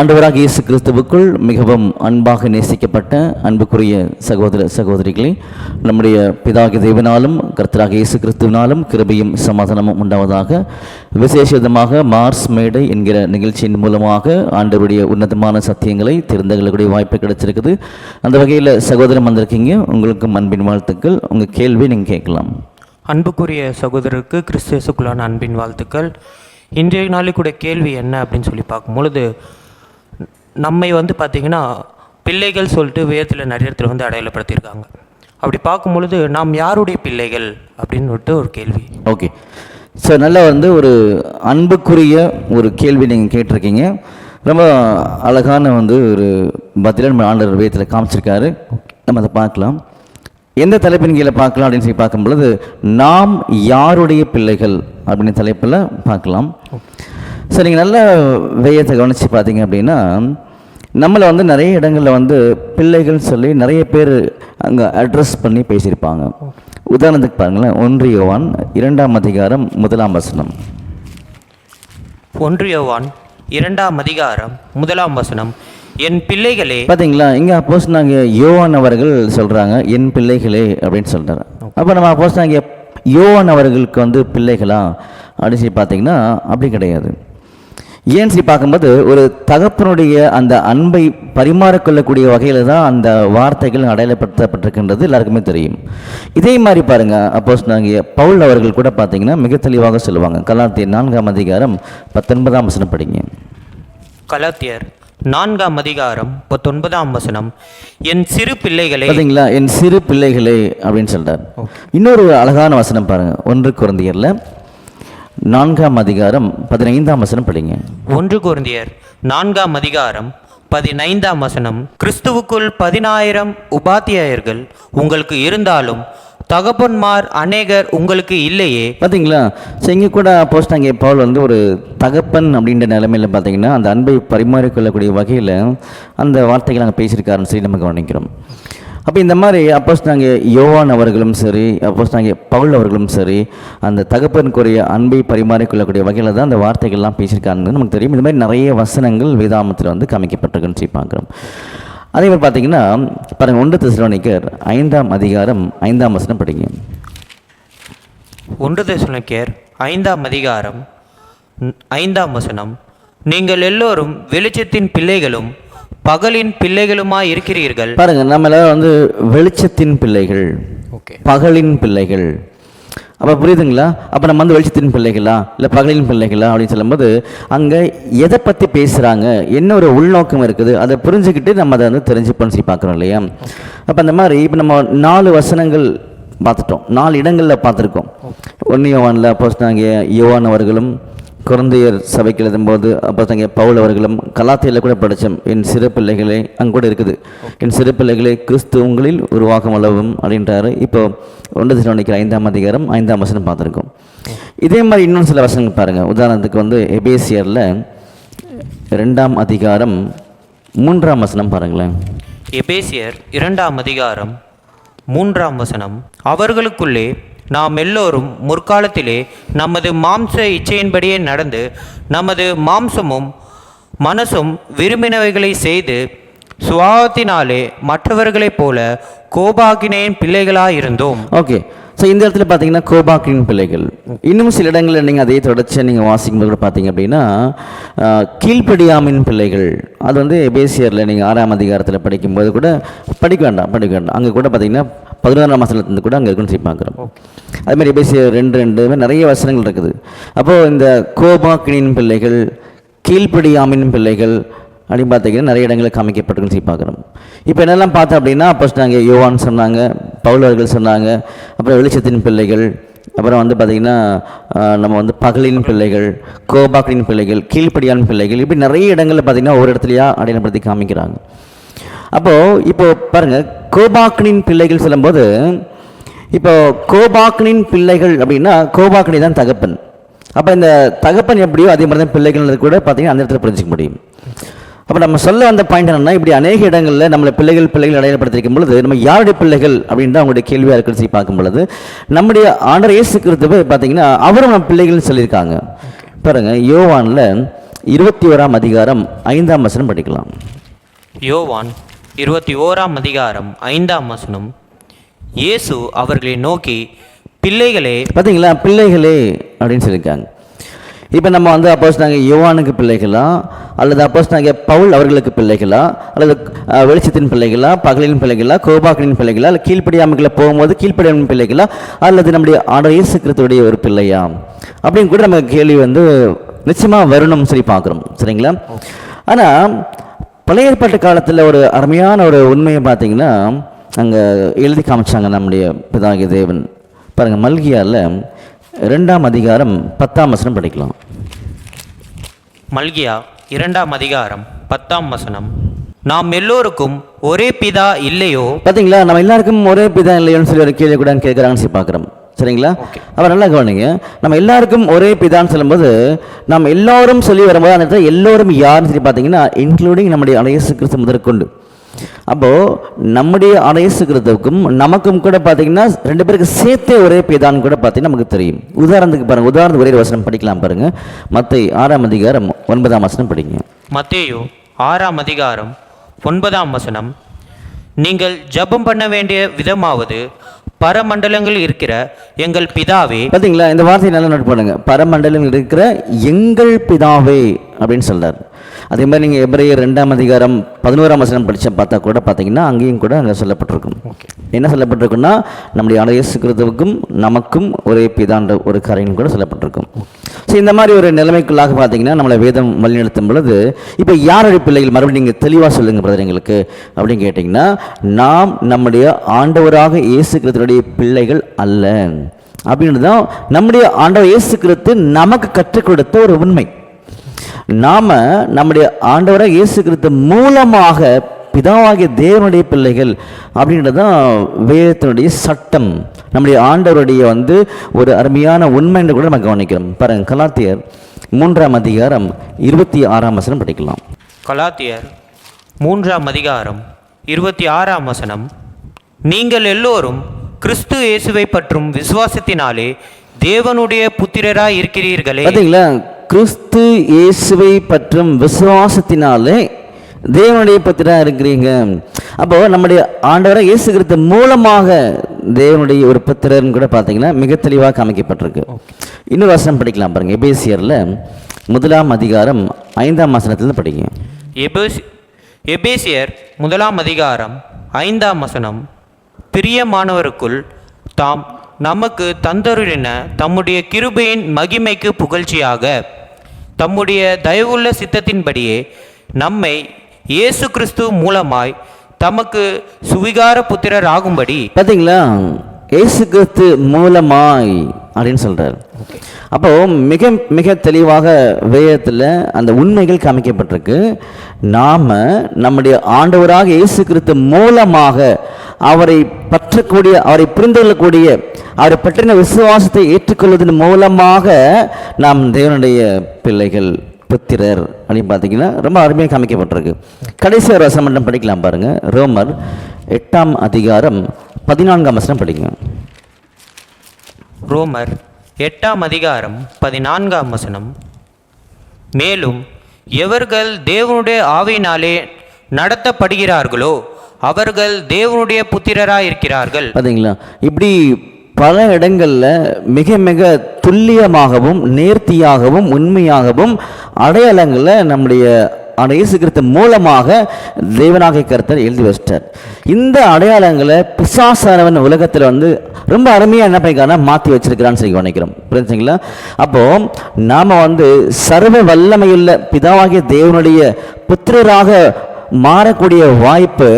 ஆண்டவராக இயேசு கிறிஸ்துவுக்குள் மிகவும் அன்பாக நேசிக்கப்பட்ட அன்புக்குரிய சகோதர சகோதரிகளே நம்முடைய பிதாகி தேவனாலும் கர்த்தராக இயேசு கிறிஸ்துவினாலும் கிருபையும் சமாதானமும் உண்டாவதாக. விசேஷமாக மார்ஸ் மேடை என்கிற நிகழ்ச்சியின் மூலமாக ஆண்டவருடைய உன்னதமான சத்தியங்களை தெரிந்து வாய்ப்பு கிடைச்சிருக்குது. அந்த வகையில் சகோதரம் வந்திருக்கீங்க. உங்களுக்கும் அன்பின் வாழ்த்துக்கள். உங்கள் கேள்வி நீங்கள் கேட்கலாம். அன்புக்குரிய சகோதரருக்கு கிறிஸ்துவசுக்குள்ளான அன்பின் வாழ்த்துக்கள். இன்றைய நாளுக்குடைய கேள்வி என்ன அப்படின்னு சொல்லி பார்க்கும் பொழுது நம்மை வந்து பார்த்திங்கன்னா பிள்ளைகள் சொல்லிட்டு வேதத்தில் நிறைய இடத்துல வந்து அடையாளப்படுத்தியிருக்காங்க. அப்படி பார்க்கும் பொழுது நாம் யாருடைய பிள்ளைகள் அப்படின்னு சொல்லிட்டு ஒரு கேள்வி. ஓகே. ஸோ நல்லா வந்து ஒரு அன்புக்குரிய ஒரு கேள்வி நீங்கள் கேட்டிருக்கீங்க. ரொம்ப அழகான வந்து ஒரு பதில நம்ம ஆண்டர் வேதத்தில் காமிச்சிருக்காரு. நம்ம அதை பார்க்கலாம். எந்த தலைப்பின் கீழே பார்க்கலாம் அப்படின்னு சொல்லி பார்க்கும் பொழுது நாம் யாருடைய பிள்ளைகள் அப்படின்னு தலைப்பில் பார்க்கலாம். ஸோ நீங்கள் நல்ல வேயத்தை கவனித்து பார்த்தீங்க அப்படின்னா நம்மளை வந்து நிறைய இடங்களில் வந்து பிள்ளைகள் சொல்லி நிறைய பேர் அங்கே அட்ரஸ் பண்ணி பேசியிருப்பாங்க. உதாரணத்துக்கு பாருங்களேன் ஒன்றியவான் இரண்டாம் அதிகாரம் முதலாம் வசனம். ஒன்றியவான் இரண்டாம் அதிகாரம் முதலாம் வசனம். என் பிள்ளைகளே பார்த்தீங்களா இங்கே அப்போஸ் நாங்கள் யோவான் அவர்கள் சொல்கிறாங்க என் பிள்ளைகளே அப்படின்னு சொல்கிறாரு அப்போ நம்ம அப்போஸ் நாங்கள் யோவான் அவர்களுக்கு வந்து பிள்ளைகளா? அப்படின்னு சொல்லி பார்த்தீங்கன்னா அப்படி கிடையாது. ஏன்னு சொல்லி பார்க்கும்போது ஒரு தகப்பனுடைய அந்த அன்பை பரிமாறிக்கொள்ளக்கூடிய வகையில் தான் அந்த வார்த்தைகள் அடையாளப்படுத்தப்பட்டிருக்கின்றது எல்லாருக்குமே தெரியும். இதே மாதிரி பாருங்க அப்போஸ் நாங்கள் பவுல் அவர்கள் கூட பார்த்தீங்கன்னா மிக தெளிவாக சொல்லுவாங்க. கலாத்திய நான்காம் அதிகாரம் பத்தொன்பதாம் வசனம் படிங்க. கலாத்தியர் நான்காம் அதிகாரம் பத்தொன்பதாம் வசனம் என் சிறு பிள்ளைகளே பார்த்தீங்களா என் சிறு பிள்ளைகளே அப்படின்னு சொல்றார். இன்னொரு அழகான வசனம் பாருங்க ஒன்று குழந்தையர்ல நான்காம் அதிகாரம் பதினைந்தாம் வசனம் படிங்க. ஒன்று குருந்தியர் நான்காம் அதிகாரம் பதினைந்தாம் வசனம். கிறிஸ்துவுக்குள் பதினாயிரம் உபாத்தியாயர்கள் உங்களுக்கு இருந்தாலும் தகப்பன்மார் அநேகர் உங்களுக்கு இல்லையே. பார்த்தீங்களா ஸோ இங்கே கூட அப்போஸ் நாங்கள் பவுல் வந்து ஒரு தகப்பன் அப்படின்ற நிலைமையில் பார்த்தீங்கன்னா அந்த அன்பை பரிமாறிக்கொள்ளக்கூடிய வகையில் அந்த வார்த்தைகளை நாங்கள் பேசியிருக்காருன்னு சொல்லி நம்ம கவனிக்கிறோம். அப்போ இந்த மாதிரி அப்போஸ் நாங்கள் யோவான் அவர்களும் சரி அப்போஸ் நாங்கள் பவுல் அவர்களும் சரி அந்த தகப்பனுக்குரிய அன்பை பரிமாறிக்கொள்ளக்கூடிய வகையில் தான் அந்த வார்த்தைகள்லாம் பேசியிருக்காங்கன்னு நமக்கு தெரியும். இந்த மாதிரி நிறைய வசனங்கள் வேதாமத்தில் வந்து காமிக்கப்பட்டிருக்குன்னு சொல்லி பார்க்குறோம். அதே மாதிரி பார்த்தீங்கன்னா பாருங்கள் ஒன்று தெசலோனிக்கர் ஐந்தாம் அதிகாரம் ஐந்தாம் வசனம் படிங்க. ஒன்று தெசலோனிக்கேயர் ஐந்தாம் அதிகாரம் ஐந்தாம் வசனம் நீங்கள் எல்லோரும் வெளிச்சத்தின் பிள்ளைகளும் பகலின் பிள்ளைகளுமாய் இருக்கிறீர்கள். பாருங்க நம்ம எல்லாரும் வந்து வெளிச்சத்தின் பிள்ளைகள். ஓகே. பகலின் பிள்ளைகள். அப்போ புரியுதுங்களா? அப்போ நம்ம வந்து வெளிச்சத்தின் பிள்ளைகளா? இல்லை பகலின் பிள்ளைகளா? அப்படின்னு சொல்லும்போது அங்கே எதை பற்றி பேசுகிறாங்க என்ன ஒரு உள்நோக்கம் இருக்குது? அதை புரிஞ்சுக்கிட்டு நம்ம அதை வந்து தெரிஞ்சுப்போம்னு சொல்லி பார்க்குறோம் இல்லையா? அப்போ அந்த மாதிரி இப்போ நம்ம நாலு வசனங்கள் பார்த்துட்டோம். நாலு இடங்களில் பார்த்துருக்கோம். ஒன்று யோவானில் அப்போ நாங்கள் யோவான் அவர்களும் குழந்தையர் சபைக்கு எழுதும்போது அப்போ தங்க பவுல் அவர்களும் கலாத்தையில் கூட படித்தோம் என் சிறு பிள்ளைகளே அங்கே கூட இருக்குது. என் சிறு பிள்ளைகளே கிறிஸ்து உங்களில் உருவாக்கம் அளவும் அப்படின்றாரு. இப்போ ஒன்று திருவண்ணிக்கிற ஐந்தாம் அதிகாரம் ஐந்தாம் வசனம் பார்த்துருக்கோம். இதே மாதிரி இன்னொன்று சில வசனங்கள் பாருங்கள் உதாரணத்துக்கு வந்து எபேசியரில் ரெண்டாம் அதிகாரம் மூன்றாம் வசனம் பாருங்களேன். எபேசியர் இரண்டாம் அதிகாரம் மூன்றாம் வசனம் அவர்களுக்குள்ளே நாம் எல்லோரும் முற்காலத்திலே நமது மாம்ச இச்சையின்படியே நடந்து நமது மாம்சமும் மனசும் விரும்பினவைகளை செய்து சுவாவத்தினாலே மற்றவர்களைப் போல கோபாகினேன் பிள்ளைகளாயிருந்தோம். ஓகே ஸோ இந்த இடத்துல பார்த்தீங்கன்னா கோபாக்கின் பிள்ளைகள். இன்னும் சில இடங்களில் நீங்கள் அதே தொடர்ச்சியாக நீங்கள் வாசிக்கும்போது கூட பார்த்தீங்க அப்படின்னா கீழ்ப்படியாமின் பிள்ளைகள். அது வந்து பேசியரில் நீங்கள் ஆறாம் அதிகாரத்தில் படிக்கும்போது கூட படிக்க வேண்டாம் படிக்க வேண்டாம். அங்கே கூட பார்த்தீங்கன்னா பதினோராம் வசனத்துலேருந்து கூட அங்கே இருக்குன்னு சொல்லி பார்க்குறோம். அது மாதிரி எபேசியர் ரெண்டு ரெண்டு மாதிரி நிறைய வசனங்கள் இருக்குது. அப்போது இந்த கோபாக்கினின் பிள்ளைகள் கீழ்ப்படியாமின் பிள்ளைகள் அப்படின்னு பார்த்தீங்கன்னா நிறைய இடங்களில் காமிக்கப்பட்டிருக்குன்னு சொல்லி பார்க்குறோம். இப்போ என்னெல்லாம் பார்த்தோம் அப்படின்னா ஃபஸ்ட் நாங்கள் யோவான் சொன்னாங்க பவுலர்கள் சொன்னாங்க அப்புறம் வெளிச்சத்தின் பிள்ளைகள் அப்புறம் வந்து பார்த்திங்கன்னா நம்ம வந்து பகலின் பிள்ளைகள் கோபாக்களின் பிள்ளைகள் கீழ்ப்படியான் பிள்ளைகள் இப்படி நிறைய இடங்களில் பார்த்திங்கன்னா ஒரு இடத்துலையா அடையாளப்படுத்தி காமிக்கிறாங்க. அப்போது இப்போ பாருங்கள் கோபாக்கனின் பிள்ளைகள் சொல்லும்போது இப்போ கோபாக்கனின் பிள்ளைகள் அப்படின்னா கோபாக்கனி தான் தகப்பன். அப்போ இந்த தகப்பன் எப்படியோ அதே மாதிரி தான் பிள்ளைகள் கூட பார்த்தீங்கன்னா அந்த இடத்துல புரிஞ்சுக்க முடியும். அப்போ நம்ம சொல்ல வந்த பாயிண்ட் என்னன்னா இப்படி அநேக இடங்களில் நம்மளை பிள்ளைகள் பிள்ளைகள் அடையாளப்படுத்திருக்கும் பொழுது நம்ம யாருடைய பிள்ளைகள் அப்படின்னு தான் அவங்களுடைய கேள்வியாக இருக்குன்னு சொல்லி பார்க்கும் பொழுது நம்முடைய ஆண்டர் இயேசு கிறிஸ்துவை பார்த்தீங்கன்னா அவரும் நம்ம பிள்ளைகள்னு சொல்லியிருக்காங்க. பாருங்க யோவானில் இருபத்தி ஓராம் அதிகாரம் ஐந்தாம் வசனம் படிக்கலாம். யோவான் இருபத்தி ஓராம் அதிகாரம் ஐந்தாம் வசனம். இயேசு அவர்களை நோக்கி பிள்ளைகளே பார்த்தீங்களா பிள்ளைகளே அப்படின்னு சொல்லியிருக்காங்க. இப்போ நம்ம வந்து அப்போஸ் நாங்கள் யோவானுக்கு பிள்ளைகளா? அல்லது அப்போஸ் நாங்கள் பவுல் அவர்களுக்கு பிள்ளைகளா? அல்லது வெளிச்சத்தின் பிள்ளைகளா? பகலின் பிள்ளைகளா? கோபாக்களின் பிள்ளைகளா? அல்லது கீழ்ப்படியாமைகளை போகும்போது கீழ்ப்படியாமல் பிள்ளைகளா? அல்லது நம்முடைய ஆண்டவர் இயேசு கிறிஸ்துவுடைய ஒரு பிள்ளையா? அப்படின்னு கூட நமக்கு கேள்வி வந்து நிச்சயமாக வரணும்னு சொல்லி பார்க்குறோம். சரிங்களா? ஆனால் பழைய ஏற்பாட்டு காலத்தில் ஒரு அருமையான ஒரு உண்மையை பார்த்தீங்கன்னா அங்கே எழுதி காமிச்சாங்க நம்முடைய பிதாகிய தேவன். பாருங்கள் மல்கியாவில் ரெண்டாம் அதிகாரம் பத்தாம் வசனம் படிக்கலாம். மல்கியா இரண்டாம் அதிகாரம் பத்தாம் வசனம். நாம் எல்லோருக்கும் ஒரே பிதா இல்லையோ? பார்த்தீங்களா நம்ம எல்லாருக்கும் ஒரே பிதா இல்லையோன்னு சொல்லி ஒரு கேள்வி கூட கேட்குறாங்கன்னு சொல்லி பார்க்குறோம். சரிங்களா? அவர் நல்லா கவனிங்க. நம்ம எல்லாருக்கும் ஒரே பிதான்னு சொல்லும்போது நம்ம எல்லாரும் சொல்லி வரும்போது அந்த இடத்துல எல்லோரும் யாருன்னு சொல்லி பார்த்தீங்கன்னா இன்க்ளூடிங் நம்முடைய அனையசு கிறிஸ்து முதற்கொண்டு. அப்போது நம்முடைய அனையசு கிறிஸ்துவுக்கும் நமக்கும் கூட பார்த்தீங்கன்னா ரெண்டு பேருக்கு சேர்த்தே ஒரே பிதான்னு கூட பார்த்தீங்கன்னா நமக்கு தெரியும். உதாரணத்துக்கு பாருங்க உதாரணத்துக்கு ஒரே வசனம் படிக்கலாம் பாருங்க. மத்தை ஆறாம் அதிகாரம் ஒன்பதாம் வசனம் படிங்க. மத்தேயு ஆறாம் அதிகாரம் ஒன்பதாம் வசனம் நீங்கள் ஜெபம் பண்ண வேண்டிய விதமாவது பரமண்டலங்கள் இருக்கிற எங்கள் பிதாவே. பார்த்தீங்களா இந்த வார்த்தையை நல்லா நோட் பண்ணுங்க. பரமண்டலம் இருக்கிற எங்கள் பிதாவே அப்படின்னு சொல்றார். அதே மாதிரி நீங்கள் எப்ரேயர் ரெண்டாம் அதிகாரம் பதினோராம் வசனம் படிச்ச பார்த்தா கூட பார்த்தீங்கன்னா அங்கேயும் கூட அங்கே சொல்லப்பட்டிருக்கும். என்ன சொல்லப்பட்டிருக்குன்னா நம்முடைய இயேசு கிறிஸ்துவுக்கும் நமக்கும் ஒரே பிதான்ற ஒரு காரியம் கூட சொல்லப்பட்டிருக்கும். ஸோ இந்த மாதிரி ஒரு நிலைமைக்குள்ளாக பார்த்தீங்கன்னா நம்மளை வேதம் வழிநடத்தும் பொழுது இப்போ யாருடைய பிள்ளைகள் மறுபடியும் நீங்கள் தெளிவாக சொல்லுங்கள் பிரதர் எங்களுக்கு? அப்படின்னு கேட்டிங்கன்னா நாம் நம்முடைய ஆண்டவராக இயேசு கிறிஸ்துடைய பிள்ளைகள் அல்ல. அப்படின்றது தான் நம்முடைய ஆண்டவர் இயேசு கிறிஸ்து நமக்கு கற்றுக் கொடுத்த ஒரு உண்மை. நாம் நம்முடைய ஆண்டவராக இயேசு கிறிஸ்து மூலமாக பிதாவாகிய தேவனுடைய பிள்ளைகள் அப்படின்றது தான் வேதத்தினுடைய சட்டம். நம்முடைய ஆண்டவருடைய வந்து ஒரு அருமையான உண்மை என்று கூட நம்ம கவனிக்கிறோம். பாருங்க கலாத்தியர் மூன்றாம் அதிகாரம் இருபத்தி ஆறாம் வசனம் படிக்கலாம். கலாத்தியர் மூன்றாம் அதிகாரம் இருபத்தி ஆறாம் வசனம். நீங்கள் எல்லோரும் கிறிஸ்து இயேசுவை பற்றும் விசுவாசத்தினாலே தேவனுடைய புத்திரராய் இருக்கிறீர்களே பார்த்தீங்களா கிறிஸ்து இயேசுவை பற்றும் விசுவாசத்தினாலே தேவனுடைய பத்திரா இருக்கிறீங்க. அப்போ நம்முடைய ஆண்டவரை இயேசு கிறிஸ்து மூலமாக தேவனுடைய ஒரு புத்திரர்னு கூட பார்த்தீங்கன்னா மிக தெளிவாக காமிக்கப்பட்டிருக்கு. இன்னொரு வசனம் படிக்கலாம் பாருங்க. எபேசியரில் முதலாம் அதிகாரம் ஐந்தாம் வசனத்துல படிங்க. எபேஸ் எபேசியர் முதலாம் அதிகாரம் ஐந்தாம் வசனம். பிரியமானவருக்குள் தாம் நமக்கு தந்தருளின தம்முடைய கிருபையின் மகிமைக்கு புகழ்ச்சியாக தம்முடைய தயவுள்ள சித்தத்தின்படியே நம்மை இயேசு கிறிஸ்து மூலமாய் தமக்கு சுவிகார புத்திரர் ஆகும்படி பார்த்தீங்களா இயேசு கிறிஸ்து மூலமாய் அப்படின்னு சொல்றார். அப்போ மிக மிக தெளிவாக வேதத்தில் அந்த உண்மைகள் காமிக்கப்பட்டிருக்கு. நாம் நம்முடைய ஆண்டவராக இயேசு கிறிஸ்து மூலமாக அவரை பற்றக்கூடிய அவரை புரிந்து கொள்ளக்கூடிய அவரை பற்றின விசுவாசத்தை ஏற்றுக்கொள்வதன் மூலமாக நாம் தேவனுடைய பிள்ளைகள் புத்திரர் அப்படின்னு பார்த்தீங்கன்னா ரொம்ப அருமையாக காமிக்கப்பட்டிருக்கு. கடைசி ஒரு வசனம் மட்டும் படிக்கலாம் பாருங்க. ரோமர் எட்டாம் அதிகாரம் பதினான்காம் வசனம் படிங்க. ரோமர் எட்டாம் அதிகாரம் பதினான்காம் வசனம். மேலும் எவர்கள் தேவனுடைய ஆவியினாலே நடத்தப்படுகிறார்களோ அவர்கள் தேவனுடைய புத்திரராய் இருக்கிறார்கள் பார்த்தீங்களா இப்படி பல இடங்களில் மிக மிக துல்லியமாகவும் நேர்த்தியாகவும் உண்மையாகவும் அடையாளங்களை நம்முடைய இயேசு கிறிஸ்து மூலமாக தேவனாக கருத்தர் எழுதி வச்சிட்டார். இந்த அடையாளங்களை பிசாசானவன் உலகத்தில் வந்து ரொம்ப அருமையாக என்ன பண்ணிக்கான மாற்றி வச்சிருக்கிறான்னு சொல்லி நினைக்கிறோம் புரிஞ்சுங்களா அப்போ நாம் வந்து சர்வ வல்லமையுள்ள பிதாவாகிய தேவனுடைய புத்திரராக மாறக்கூடிய வாய்ப்பு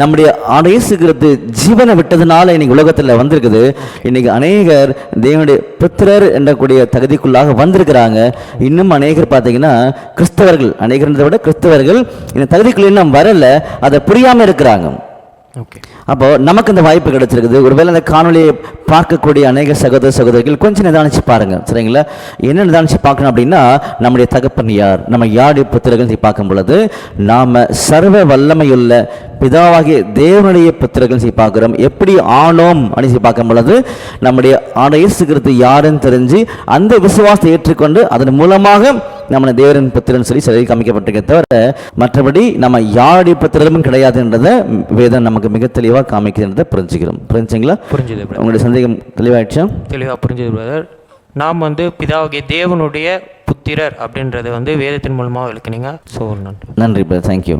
நம்முடைய அடைசுகிறது ஜீவனை விட்டதுனால இன்னைக்கு உலகத்தில் வந்திருக்குது. இன்னைக்கு அநேகர் தேவனுடைய புத்திரர் என்றக்கூடிய தகுதிக்குள்ளாக வந்திருக்கிறாங்க. இன்னும் அநேகர் பார்த்தீங்கன்னா கிறிஸ்தவர்கள் அநேகர்ன்றதை விட கிறிஸ்தவர்கள் இந்த தகுதிக்குள்ள இன்னும் வரல அதை புரியாமல் இருக்கிறாங்க. ஓகே அப்போ நமக்கு இந்த வாய்ப்பு கிடைச்சிருக்குது. ஒருவேளை அந்த காணொலியை பார்க்கக்கூடிய அநேக சகோதர சகோதரிகள் கொஞ்சம் நிதானிச்சு பாருங்க. சரிங்களா? என்ன நிதானிச்சு பார்க்கணும் அப்படின்னா நம்முடைய தகப்பன் யார்? நம்ம யாருடைய புத்திரர்கள் பார்க்கும் பொழுது நாம சர்வ வல்லமையுள்ள பிதாவாகிய தேவனுடைய புத்திரர்கள் செய்ய பார்க்குறோம். எப்படி ஆனோம் அப்படின்னு சொல்லி பார்க்கும் பொழுது நம்முடைய ஆணையசுகிறது யாருன்னு தெரிஞ்சு அந்த விசுவாசத்தை ஏற்றுக்கொண்டு அதன் மூலமாக நம்ம தேவரின் புத்திரன் சொல்லி சிலை காமிக்கப்பட்டிருக்கே தவிர மற்றபடி நம்ம யாருடைய புத்திரமும் கிடையாதுன்றதை வேதம் நமக்கு மிக தெளிவாக காமிக்கிறதை புரிஞ்சுக்கிறோம். புரிஞ்சுங்களா? புரிஞ்சுது. உங்களுடைய சந்தேகம் தெளிவாயிடுச்சா? தெளிவாக புரிஞ்சுது பிரதர் நாம் வந்து பிதாவாகிய தேவனுடைய புத்திரர் அப்படின்றத வந்து வேதத்தின் மூலமாக விளக்குனீங்க. ஸோ நன்றி. நன்றி பிரதர் தேங்க்யூ